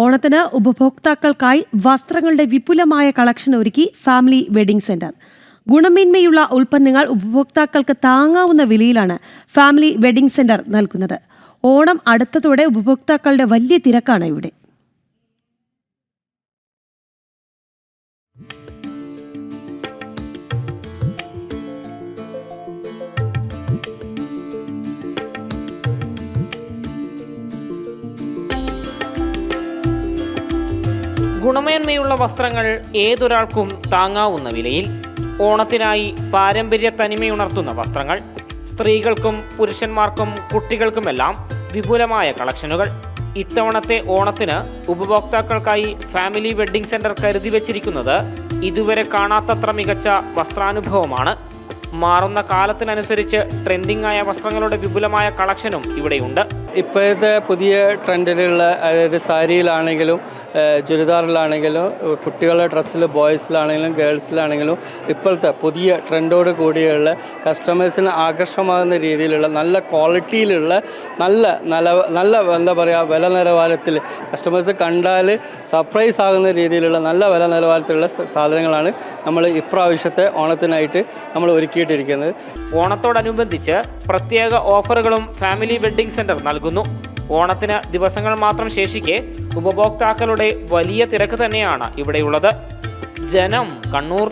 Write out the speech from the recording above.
ഓണത്തിന് ഉപഭോക്താക്കൾക്കായി വസ്ത്രങ്ങളുടെ വിപുലമായ കളക്ഷൻ ഒരുക്കി ഫാമിലി വെഡിംഗ് സെന്റർ. ഗുണമേന്മയുള്ള ഉൽപ്പന്നങ്ങൾ ഉപഭോക്താക്കൾക്ക് താങ്ങാവുന്ന വിലയിലാണ് ഫാമിലി വെഡിംഗ് സെന്റർ നൽകുന്നത്. ഓണം അടുത്തതോടെ ഉപഭോക്താക്കളുടെ വലിയ തിരക്കാണ് ഇവിടെ. ഗുണമേന്മയുള്ള വസ്ത്രങ്ങൾ ഏതൊരാൾക്കും താങ്ങാവുന്ന വിലയിൽ ഓണത്തിനായി പാരമ്പര്യ തനിമയുണർത്തുന്ന വസ്ത്രങ്ങൾ സ്ത്രീകൾക്കും പുരുഷന്മാർക്കും കുട്ടികൾക്കുമെല്ലാം വിപുലമായ കളക്ഷനുകൾ. ഇത്തവണത്തെ ഓണത്തിന് ഉപഭോക്താക്കൾക്കായി ഫാമിലി വെഡ്ഡിംഗ് സെന്റർ കരുതി വച്ചിരിക്കുന്നത് ഇതുവരെ കാണാത്തത്ര മികച്ച വസ്ത്രാനുഭവമാണ്. മാറുന്ന കാലത്തിനനുസരിച്ച് ട്രെൻഡിംഗ് ആയ വസ്ത്രങ്ങളുടെ വിപുലമായ കളക്ഷനും ഇവിടെയുണ്ട്. ഇപ്പോഴത്തെ പുതിയ ട്രെൻഡിലുള്ള അതായത് സാരിയിലാണെങ്കിലും ചുരിദാറിലാണെങ്കിലും കുട്ടികളുടെ ഡ്രസ്സിൽ ബോയ്സിലാണെങ്കിലും ഗേൾസിലാണെങ്കിലും ഇപ്പോഴത്തെ പുതിയ ട്രെൻഡോട് കൂടിയുള്ള കസ്റ്റമേഴ്സിന് ആകർഷമാകുന്ന രീതിയിലുള്ള നല്ല ക്വാളിറ്റിയിലുള്ള നല്ല നല്ല എന്താ പറയുക വില നിലവാരത്തിൽ കസ്റ്റമേഴ്സ് കണ്ടാൽ സർപ്രൈസ് ആകുന്ന രീതിയിലുള്ള നല്ല വില നിലവാരത്തിലുള്ള സാധനങ്ങളാണ് നമ്മൾ ഇപ്രാവശ്യത്തെ ഓണത്തിനായിട്ട് നമ്മൾ ഒരുക്കിയിട്ടിരിക്കുന്നത്. ഓണത്തോടനുബന്ധിച്ച് പ്രത്യേക ഓഫറുകളും ഫാമിലി വെഡ്ഡിംഗ് സെന്റർ നൽകുന്നു. ഓണത്തിന് ദിവസങ്ങൾ മാത്രം ശേഷിക്കെ ഉപഭോക്താക്കളുടെ വലിയ തിരക്ക് തന്നെയാണ് ഇവിടെയുള്ളത്. ജനം കണ്ണൂർ